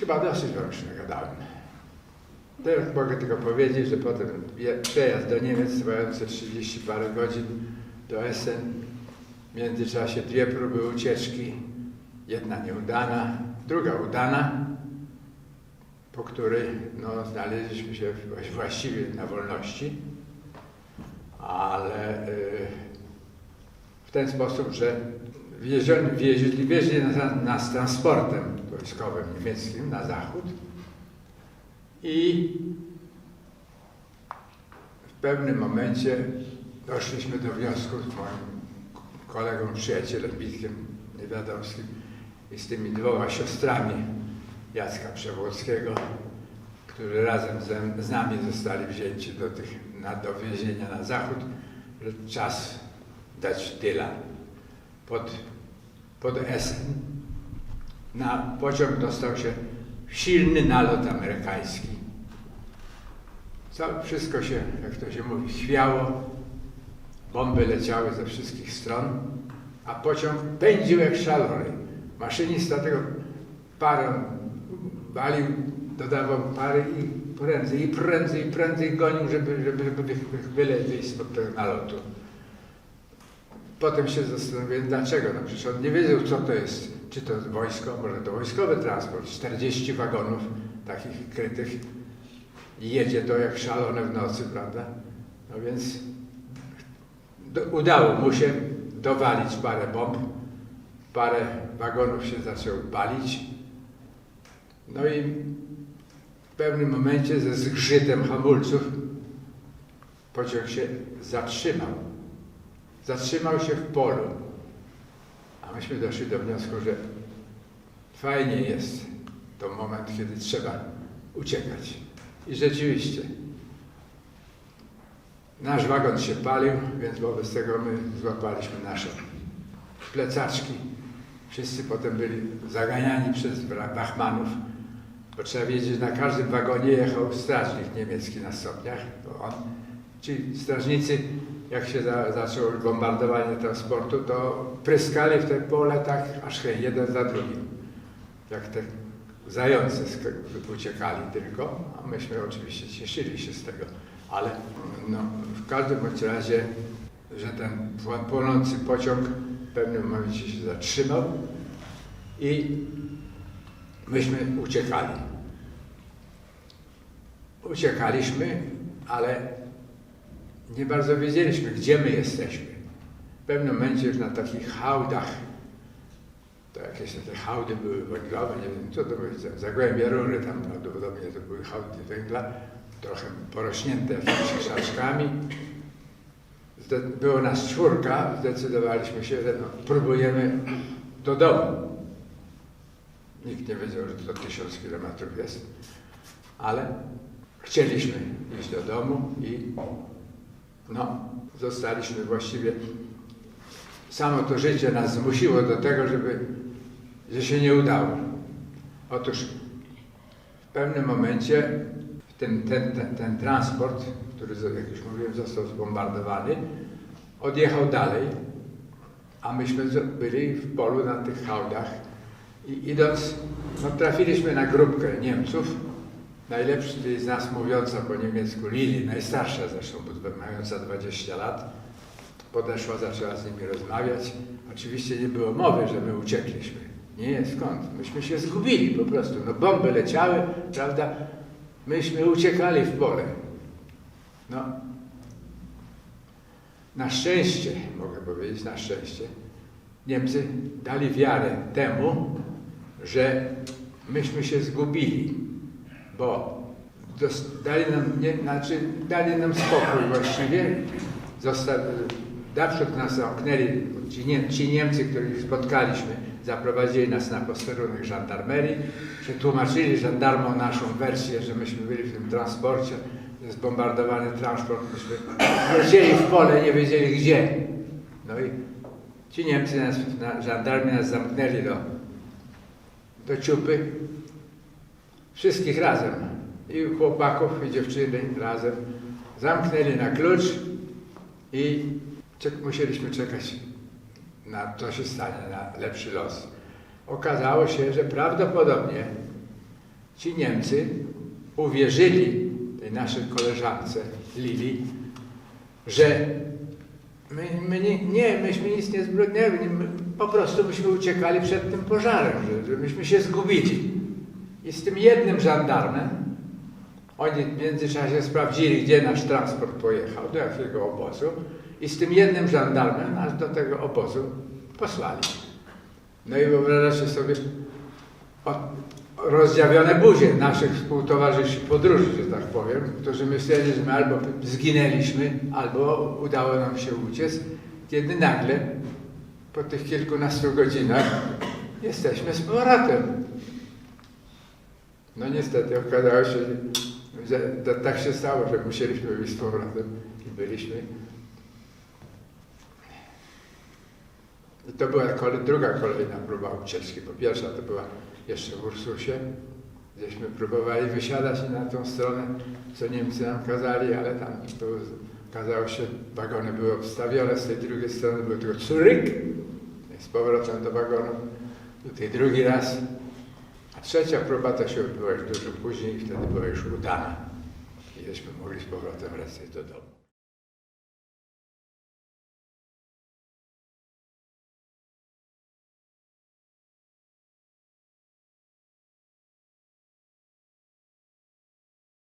Chyba dosyć wam już nagadałem. Teraz mogę tylko powiedzieć, że potem przejazd do Niemiec trwający 30 parę godzin do Essen. W międzyczasie dwie próby ucieczki. Jedna nieudana, druga udana, po której no, znaleźliśmy się właściwie na wolności, ale y, w ten sposób, że wiezioni, wieźli, wieźli nas, transportem wojskowym niemieckim na zachód i w pewnym momencie doszliśmy do wniosku z moim kolegą, przyjacielem Witkiem Niewiadomskim i z tymi dwoma siostrami Jacka Przewłockiego, którzy razem ze, z nami zostali wzięci do, tych, na, do więzienia na zachód, że czas dać tyla pod, pod Essen. Na pociąg dostał się silny nalot amerykański. Co, wszystko się, jak to się mówi, chwiało. Bomby leciały ze wszystkich stron, a pociąg pędził jak szalony. Maszynista tego parę walił, dodawał pary i prędzej, i prędzej, i prędzej gonił, żeby, żeby, żeby wy- wylecieć spod tego nalotu. Potem się zastanowiłem, dlaczego. No przecież on nie wiedział, co to jest. Czy to wojsko, może to wojskowy transport. 40 wagonów takich krytych. I jedzie to jak szalone w nocy, prawda? No więc do, udało mu się dowalić parę bomb. Parę wagonów się zaczęło palić. No i w pewnym momencie ze zgrzytem hamulców pociąg się zatrzymał. Zatrzymał się w polu. A myśmy doszli do wniosku, że fajnie jest to moment, kiedy trzeba uciekać. I rzeczywiście nasz wagon się palił, więc wobec tego my złapaliśmy nasze plecaczki. Wszyscy potem byli zaganiani przez wachmanów, bo trzeba wiedzieć, że na każdym wagonie jechał strażnik niemiecki na stopniach. On, ci strażnicy, jak się za, zaczęło bombardowanie transportu, to pryskali w te pole tak, aż jeden za drugim. Jak te zające uciekali tylko, a myśmy oczywiście cieszyli się z tego. Ale no, w każdym bądź razie, że ten pł- płonący pociąg w pewnym momencie się zatrzymał i myśmy uciekali. Uciekaliśmy, ale nie bardzo wiedzieliśmy, gdzie my jesteśmy. W pewnym momencie już na takich hałdach, to jakieś te hałdy były węglowe, nie wiem co to były, za- zagłębia rury tam prawdopodobnie to były hałdy węgla, trochę porośnięte jakimiś krzaczkami. Było nas czwórka, zdecydowaliśmy się, że no, próbujemy do domu. Nikt nie wiedział, że to tysiąc kilometrów jest, ale chcieliśmy iść do domu i no, zostaliśmy właściwie. Samo to życie nas zmusiło do tego, żeby, że się nie udało. Otóż w pewnym momencie ten, ten, ten, ten transport, który, jak już mówiłem, został zbombardowany, odjechał dalej, a myśmy byli w polu na tych hałdach i idąc, no, trafiliśmy na grupkę Niemców, najlepszy z nas mówiąca po niemiecku Lili, najstarsza zresztą, mająca 20 lat, podeszła, zaczęła z nimi rozmawiać. Oczywiście nie było mowy, że my uciekliśmy. Nie, skąd? Myśmy się zgubili po prostu. No bomby leciały, prawda? Myśmy uciekali w pole. No, na szczęście, mogę powiedzieć, na szczęście, Niemcy dali wiarę temu, że myśmy się zgubili, bo dali nam, nie, znaczy, dali nam spokój właściwie, Zosta- nas zamknęli, ci, nie, ci Niemcy, których spotkaliśmy, zaprowadzili nas na posterunek żandarmerii, przetłumaczyli żandarmom naszą wersję, że myśmy byli w tym transporcie, zbombardowany transport, myśmy lecieli w pole, nie wiedzieli gdzie. No i ci Niemcy, nas, na, żandarmi nas zamknęli do, do ciupy, wszystkich razem, i chłopaków, i dziewczyny razem, zamknęli na klucz i musieliśmy czekać na co się stanie, na lepszy los. Okazało się, że prawdopodobnie ci Niemcy uwierzyli tej naszej koleżance Lili, że my, my nie, nie, myśmy nic nie zbrodniali, po prostu myśmy uciekali przed tym pożarem, że, że myśmy się zgubili. I z tym jednym żandarmem, oni w międzyczasie sprawdzili, gdzie nasz transport pojechał, do jakiego obozu, i z tym jednym żandarmem nas do tego obozu posłali. No i wyobrażacie sobie rozdziawione buzie naszych współtowarzyszy podróży, że tak powiem, którzy myśleli, że my albo zginęliśmy, albo udało nam się uciec, kiedy nagle po tych kilkunastu godzinach jesteśmy z powrotem. No niestety okazało się, że to tak się stało, że musieliśmy być z powrotem i byliśmy. I to była kole, druga kolejna próba ucieczki. Po pierwsza to była jeszcze w Ursusie, gdzieśmy próbowali wysiadać na tą stronę, co Niemcy nam kazali, ale tam to okazało się, wagony były obstawione, z tej drugiej strony był tylko i z powrotem do wagonu, tutaj drugi raz. Trzecia próba to się odbyła już dużo później wtedy była już udana. I żeśmy mogli z powrotem wracać do domu.